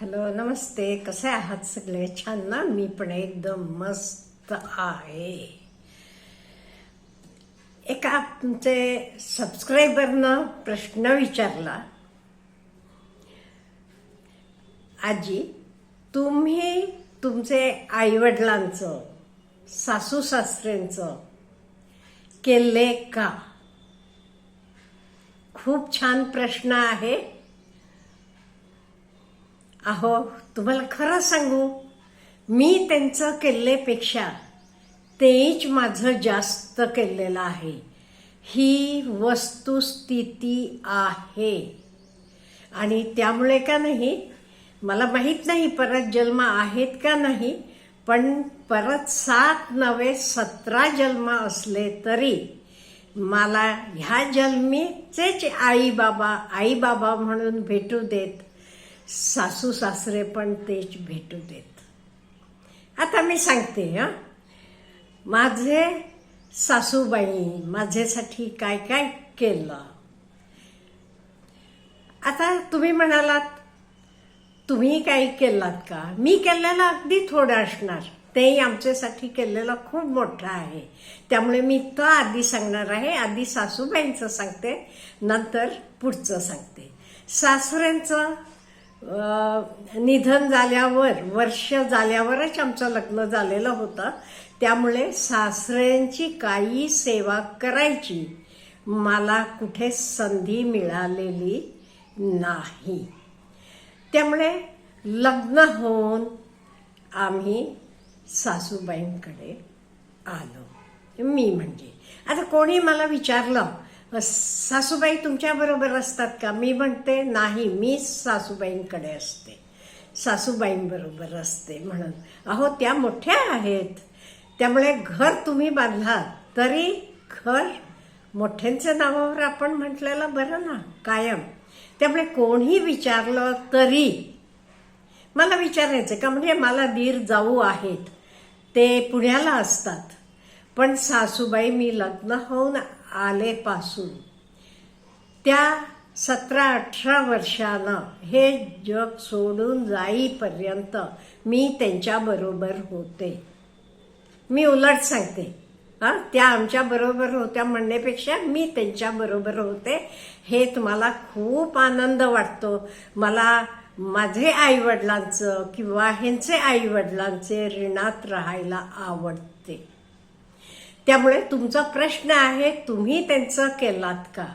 Hello नमस्ते. कसे आहात सगळे? छान ना? मी पण एकदम मस्त आहे. एका तुमचे सबस्क्रायबरनं प्रश्न विचारला. आजी तुम्ही तुमचे आईवडिलांचं सासू सासऱ्यांचं केले का? खूप छान प्रश्न आहे. अहो तुम्हाला खरं सांगू मी त्यांचं केलेपेक्षा तेच माझं जास्त केलेलं आहे. ही वस्तुस्थिती आहे. आणि त्यामुळे का नाही मला माहीत नाही परत जन्म आहेत का नाही पण परत सात नवे सतरा जन्म असले तरी मला ह्या जन्मीचेच आई बाबा आई बाबा म्हणून भेटू देत सासू सासरे पण तेच भेटू देत. आता मी सांगते हां. माझे सासूबाई माझ्यासाठी काय काय केलं? आता तुम्ही म्हणालात तुम्ही काही केलात का? मी केलेलं अगदी थोडं असणार. तेही आमच्यासाठी केलेलं खूप मोठं आहे. त्यामुळे मी तो आधी सांगणार आहे आधी सासूबाईंचं सांगते नंतर पुढचं सांगते. सासऱ्यांचं निधन झाल्यावर वर्ष झाल्यावरच आमचं लग्न झालेलं होतं. त्यामुळे सासऱ्यांची काही सेवा करायची मला कुठे संधी मिळालेली नाही. त्यामुळे लग्न होऊन आम्ही सासूबाईंकडे आलो. मी म्हणजे. आता कोणी मला विचारलं सासूबाई तुमच्याबरोबर असतात का? मी म्हणते नाही मी सासूबाईंकडे असते. सासूबाईंबरोबर असते म्हणून. अहो त्या मोठ्या आहेत. त्यामुळे घर तुम्ही बांधलात तरी घर मोठ्यांच्या नावावर आपण म्हटलेलं बरं ना कायम. त्यामुळे कोणी विचारलं तरी मला विचारायचं का म्हणजे मला दीर जाऊ आहेत ते पुण्याला असतात. पण सासूबाई मी लग्न होऊन आलेपासून. त्या सतरा अठरा वर्षानं हे जग सोडून जाईपर्यंत मी त्यांच्याबरोबर होते. मी उलट सांगते हां? त्या आमच्याबरोबर होत्या म्हणण्यापेक्षा मी त्यांच्याबरोबर होते हे तुम्हाला खूप आनंद वाटतो. मला माझे आईवडिलांचं किंवा ह्यांचे आईवडिलांचे ऋणात राहायला आवडतं. त्यामुळे तुमचा प्रश्न आहे तुम्ही त्यांचं केलात का?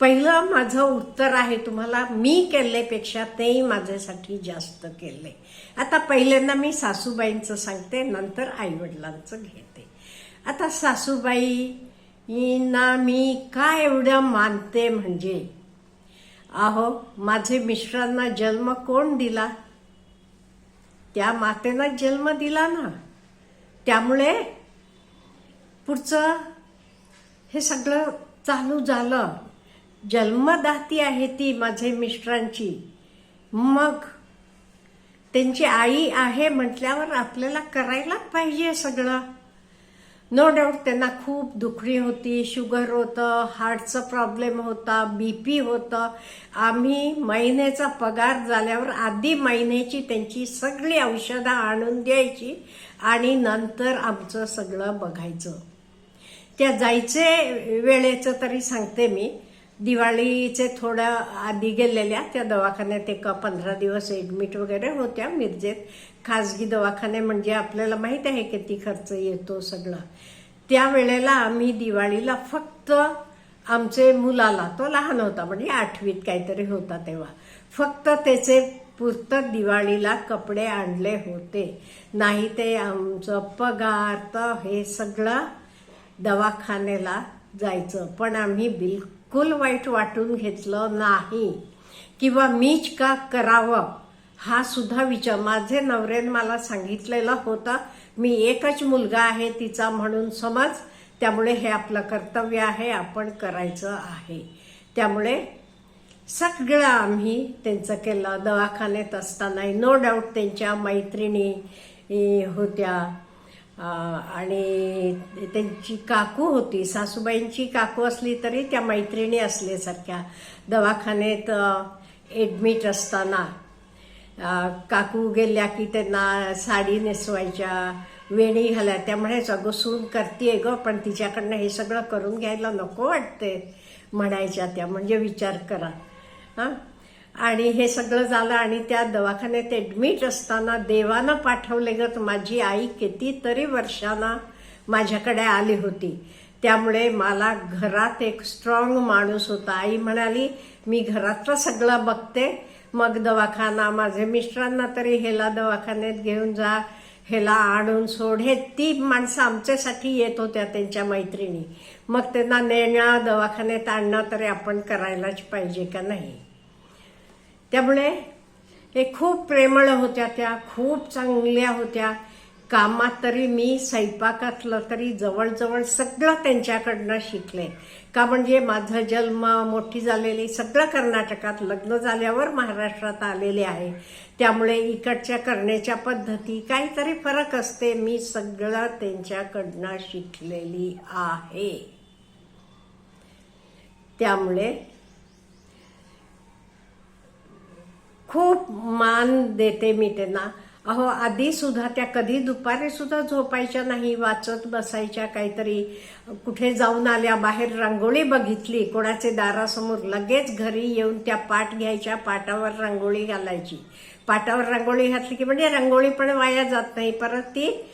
पहिलं माझं उत्तर आहे तुम्हाला मी केल्यापेक्षा तेही माझ्यासाठी जास्त केले. आता पहिल्यांदा मी सासूबाईंचं सांगते नंतर आईवडिलांचं घेते. आता सासूबाईंना मी काय एवढं मानते म्हणजे? अहो माझे मिश्रांना जन्म कोण दिला? त्या मातेनं जन्म दिला ना. त्यामुळे पुढचं हे सगळं चालू झालं. जन्मदाती आहे ती माझे मिस्टरांची. मग त्यांची आई आहे म्हटल्यावर आपल्याला करायलाच पाहिजे सगळं. नो डाऊट त्यांना खूप दुखणी होती शुगर होतं हार्टचा प्रॉब्लेम होता बी पी होतं. आम्ही महिन्याचा पगार झाल्यावर आधी महिन्याची त्यांची सगळी औषधं आणून द्यायची आणि नंतर आमचं सगळं बघायचं. त्या जायचे वेळेचं तरी सांगते मी. दिवाळीचे थोड्या आधी गेलेल्या त्या दवाखान्यात एका पंधरा दिवस ॲडमिट वगैरे होत्या मिरजेत. खाजगी दवाखाने म्हणजे आपल्याला माहीत आहे किती खर्च येतो सगळं. त्या वेळेला आम्ही दिवाळीला फक्त आमचे मुलाला तो लहान होता म्हणजे आठवीत काहीतरी होता तेव्हा फक्त त्याचे पुरतं दिवाळीला कपडे आणले होते. नाही ते आमचं पगार तर हे सगळं दवाखान्याला जायचं. पण आम्ही बिलकुल वाईट वाटून घेतलं नाही. किंवा मीच का करावं? हा सुद्धा विचार. माझे नवऱ्याने मला सांगितलेला होता मी एकच मुलगा आहे तिचा म्हणून समज. त्यामुळे हे आपलं कर्तव्य आहे आपण करायचं आहे. त्यामुळे सगळं आम्ही त्यांचं केलं. दवाखान्यात असतानाही नो डाऊट त्यांच्या मैत्रिणी होत्या. आणि त्यांची काकू होती सासूबाईंची काकू असली तरी त्या मैत्रिणी असल्यासारख्या दवाखान्यात ॲडमिट असताना काकू गेल्या की त्यांना साडी नेसवायच्या वेणी घाल्या त्यामुळेच अगं सून करते ग पण तिच्याकडनं हे सगळं करून घ्यायला नको वाटते म्हणायच्या त्या म्हणजे विचार करा. हां? आणि हे सगळं झालं आणि त्या दवाखान्यात ॲडमिट असताना देवानं पाठवले गत माझी आई कितीतरी वर्षांना माझ्याकडे आली होती. त्यामुळे मला घरात एक स्ट्रॉंग माणूस होता. आई म्हणाली मी घरातलं सगळं बघते. मग दवाखाना माझे मिस्टरांना तरी हेला दवाखान्यात घेऊन जा. हेला आणून सोड. हे ती माणसं आमच्यासाठी येत होत्या त्यांच्या मैत्रिणी. मग त्यांना नेणं दवाखान्यात आणणं तरी आपण करायलाच पाहिजे का नाही? त्यामुळे हे खूप प्रेमळ होत्या त्या खूप चांगल्या होत्या. कामात तरी मी स्वयंपाकातलं तरी जवळजवळ सगळं त्यांच्याकडनं शिकले. का म्हणजे माझं जन्म मोठी झालेली सगळं कर्नाटकात लग्न झाल्यावर महाराष्ट्रात आलेले आहे. त्यामुळे इकडच्या करण्याच्या पद्धती काहीतरी फरक असते मी सगळं त्यांच्याकडनं शिकलेली आहे. त्यामुळे खूप मान देते मी त्यांना. अहो आधी सुद्धा त्या कधी दुपारी सुद्धा झोपायच्या नाही वाचत बसायच्या काहीतरी. कुठे जाऊन आल्या बाहेर रांगोळी बघितली कोणाचे दारासमोर लगेच घरी येऊन त्या पाट घ्यायच्या पाटावर रांगोळी घालायची. पाटावर रांगोळी घातली की म्हणजे रांगोळी पण वाया जात नाही परत ती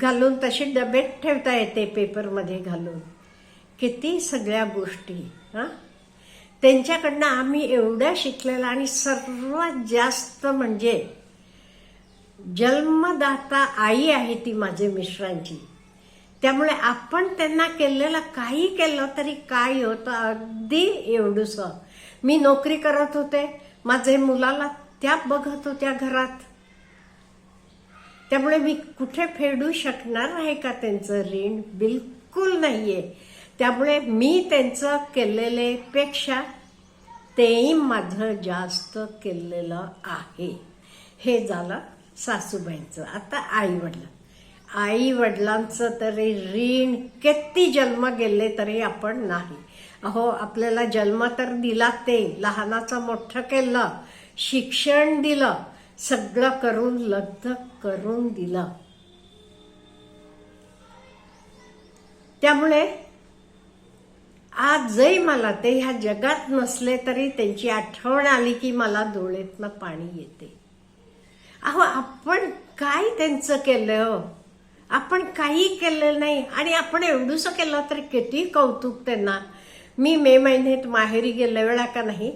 घालून तशी डबेत ठेवता येते पेपरमध्ये घालून. किती सगळ्या गोष्टी हां? त्यांच्याकडनं आम्ही एवढं शिकलेलं आणि सर्वात जास्त म्हणजे जन्मदाता आई आहे ती माझे मिश्रांची. त्यामुळे आपण त्यांना केलेलं काही केलं तरी काय होतं अगदी एवढंसं. मी नोकरी करत होते माझे मुलाला त्या बघत होत्या घरात. त्यामुळे मी कुठे फेडू शकणार आहे का त्यांचं ऋण? बिलकुल नाहीये. त्यामुळे मी त्यांचं केलेले पेक्षा तेही माझं जास्त केलेलं आहे. हे झालं सासूबाईंचं. आता आई वडिलां आई वडिलांचं तरी ऋण किती जन्म गेले तरी आपण नाही. अहो आपल्याला जन्म तर दिला ते. लहानाचं मोठं केलं शिक्षण दिलं सगळं करून लग्न करून दिलं. त्यामुळे आजही मला ते ह्या जगात नसले तरी त्यांची आठवण आली की मला डोळ्यातनं पाणी येते. अहो आपण काय त्यांचं केलं? आपण काही केलं नाही. आणि आपण एवढंसं केलं तर किती कौतुक त्यांना. मी मे महिन्यात माहेरी गेल्या वेळा का नाही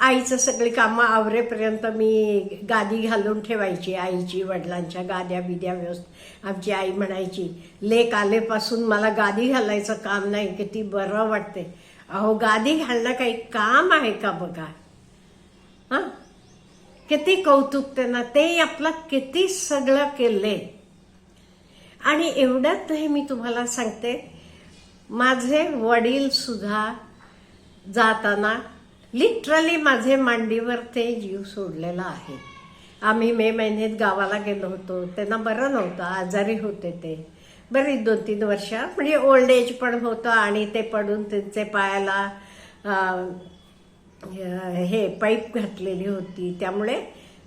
आईचं सगळी कामं आवरेपर्यंत मी गादी घालून ठेवायची आईची वडिलांच्या गाद्या बिद्या व्यवस्थित आमची आई म्हणायची लेक आलेपासून मला गादी घालायचं काम नाही किती बरं वाटते अहो गादी घालणं काही काम आहे का बघा? हां? किती कौतुक त्यांना ते आपलं किती सगळं केले आणि एवढ्यात नाही मी तुम्हाला सांगते माझे वडील सुद्धा जाताना लिटरली माझे मांडीवर ते जीव सोडलेला आहे. आम्ही मे महिन्यात गावाला गेलो होतो. त्यांना बरं नव्हतं. आजारी होते ते. बरी दोन तीन वर्ष. म्हणजे ओल्ड एज पण होतं आणि ते पडून त्यांचे पायाला हे पाईप घातलेली होती. त्यामुळे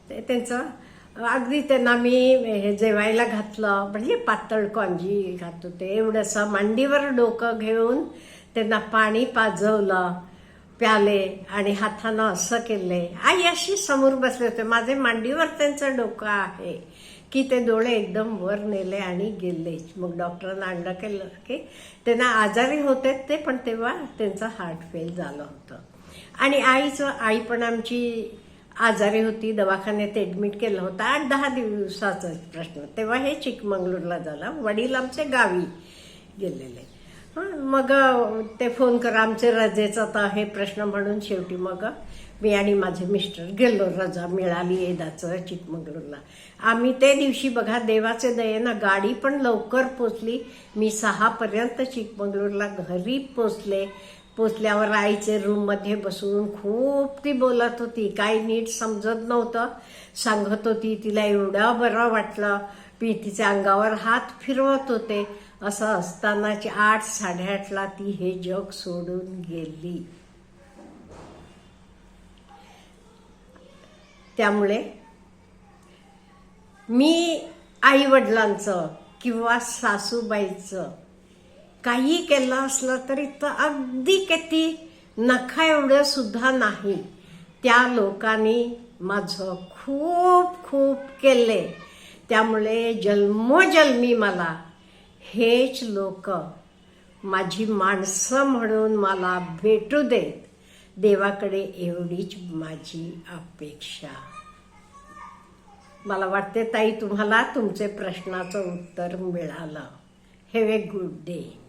ते त्यांचं अगदी त्यांना मी हे जेवायला घातलं. म्हणजे पातळ कॉंजी घात होते. एवढंसं मांडीवर डोकं घेऊन त्यांना पाणी पाजवलं. प्याले आणि हातानं असं केले आई अशी समोर बसले होते. माझे मांडीवर त्यांचं डोकं आहे की ते डोळे एकदम वर नेले आणि गेले. मग डॉक्टरांना अंड केलं की त्यांना आजारी होते ते पण तेव्हा त्यांचं हार्ट फेल झालं होतं. आणि आईचं आई पण आमची आजारी होती दवाखान्यात ऍडमिट केलं होतं. आठ दहा दिवसाचा प्रश्न. तेव्हा हे चिकमंगळूरला झाला. वडील आमचे गावी गेलेले. मग ते फोन करा आमचे रजेचा तर हे प्रश्न म्हणून शेवटी मग मी आणि माझे मिस्टर गेलो रजा मिळाली येदाचं चिकमंगळूरला. आम्ही ते दिवशी बघा देवाचे दयेनं गाडी पण लवकर पोचली. मी सहापर्यंत चिकमंगळूरला घरी पोचले. पोचल्यावर आईचे रूममध्ये बसून खूप ती बोलत होती. काही नीट समजत नव्हतं. सांगत होती तिला एवढं बरं वाटलं. मी तिच्या अंगावर हात फिरवत होते. असं असतानाची आठ साडेआठला ती हे जग सोडून गेली. त्यामुळे मी आई वडिलांचं किंवा सासूबाईचं काही केलं असलं तरी तर अगदी किती नखा एवढं सुद्धा नाही. त्या लोकांनी माझं खूप खूप केले. त्यामुळे जन्मोजन्मी मला हेच लोक माझी माणसं म्हणून मला भेटू देत. देवाकडे एवढीच माझी अपेक्षा. मला वाटते ताई तुम्हाला तुमचे प्रश्नाचं उत्तर मिळालं. Have a good day